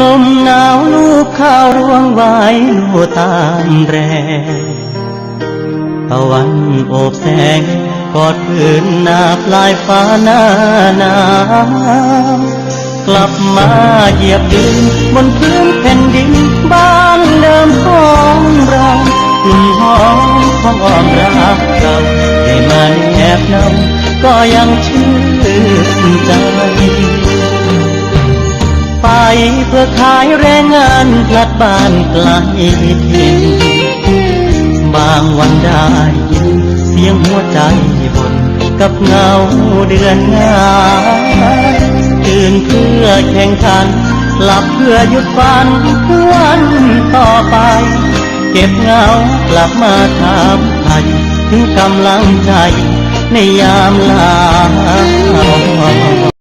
ลมหนาวลูกข้าวร่วงไว้ลูตามแรงตะวันโอบแสงกอดพื้นหนาปลายฟ้าหน้าหนาวกลับมาเหยียบดินบนพื้นแผ่นดินบ้านเดิมของเรากลุ่มหอมของอ้อมรักเราได้มาแนบนาก็ยังชื่นใจ เพื่อขายแรงงานพลัดบ้านไกลถิ่นบางวันได้ยินเสียงหัวใจบนกับเงาเดือนงายตื่นเพื่อแข่งขันหลับเพื่อหยุดฝันวันต่อไป เก็บเงากลับมาถามไทยถึงกำลังใจในยามลา